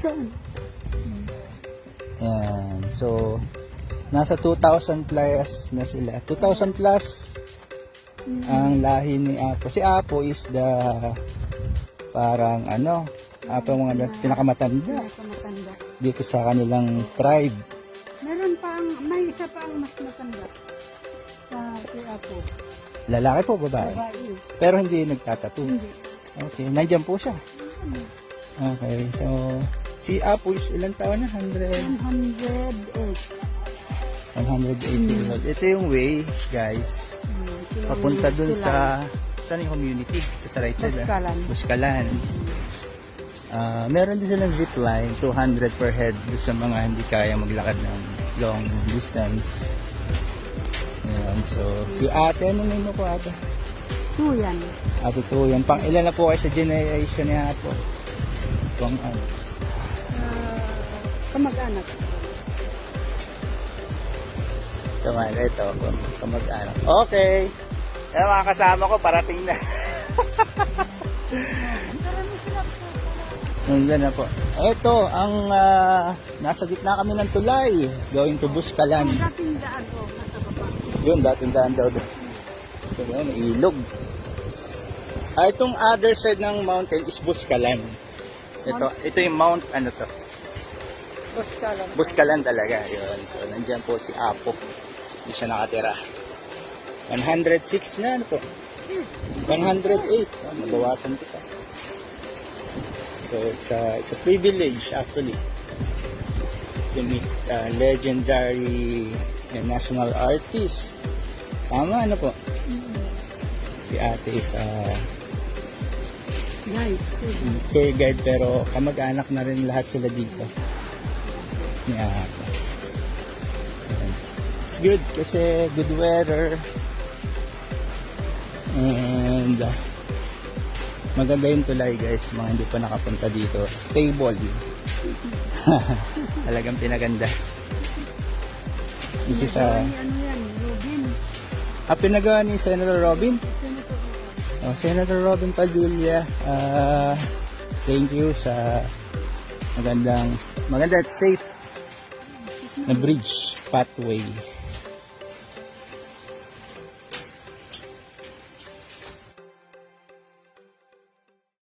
Saan? Yan. So, nasa 2,000 plus na sila. 2,000 plus ang lahi ni Apo. Si Apo is the parang ano, Apo mga pinakamatanda Pinakamatanda. dito sa kanilang tribe. Meron pa ang, may isa pa ang mas matanda. Sa kay Apo. Lalaki po, babae. Babae. Pero hindi nagtatattoo. Hindi. Okay, nandyan po siya. Okay, so si Apo is ilang taon na? 100, 108. 180 years old. Ito yung way, guys. Hmm, Papunta dun sa saan yung community? Ito sa right side. ah. Buskalan. Buskalan. Ah, meron din silang zip line, 200 per head doon sa mga hindi kaya maglakad ng long distance. Ayan, so si ate, ano name mo po ate? Two yan. Ate to, yan. Pang ilan na po kayo sa generation niya po? Pang ano? Kamag-anak. Kaman, ito, kamag-anak. Okay. Kaya mga kasama ko, parating na. Nandiyan na po. Ito, ang ah, nasa gitna kami ng tulay. Going to Buskalan. Ang dating daan nasa baba. Yun, dating daan daw doon. So, yun, ilog. Ah, itong other side ng mountain is Buskalan. Ito, ito yung mount, ano to? Buskalan. Buskalan talaga. Yun. So, nandyan po si Apo. Hindi siya nakatira. 106 na, ano po? 108. Ah, mabawasan kita. So, it's a, it's a privilege, actually, to meet uh, legendary and national artist. Tama, ano po? Si ate is uh, Guys, tour guide pero kamag-anak na rin lahat sila dito. Ni ate. It's good kasi good weather. And uh, maganda yung tulay guys, mga hindi pa nakapunta dito. Stable. Talagang pinaganda. This is uh, ni ano Robin. ah, pinagawa ni Senator Robin. Oh, Senator Robin Padilla, ah, thank you sa magandang, maganda at safe na bridge pathway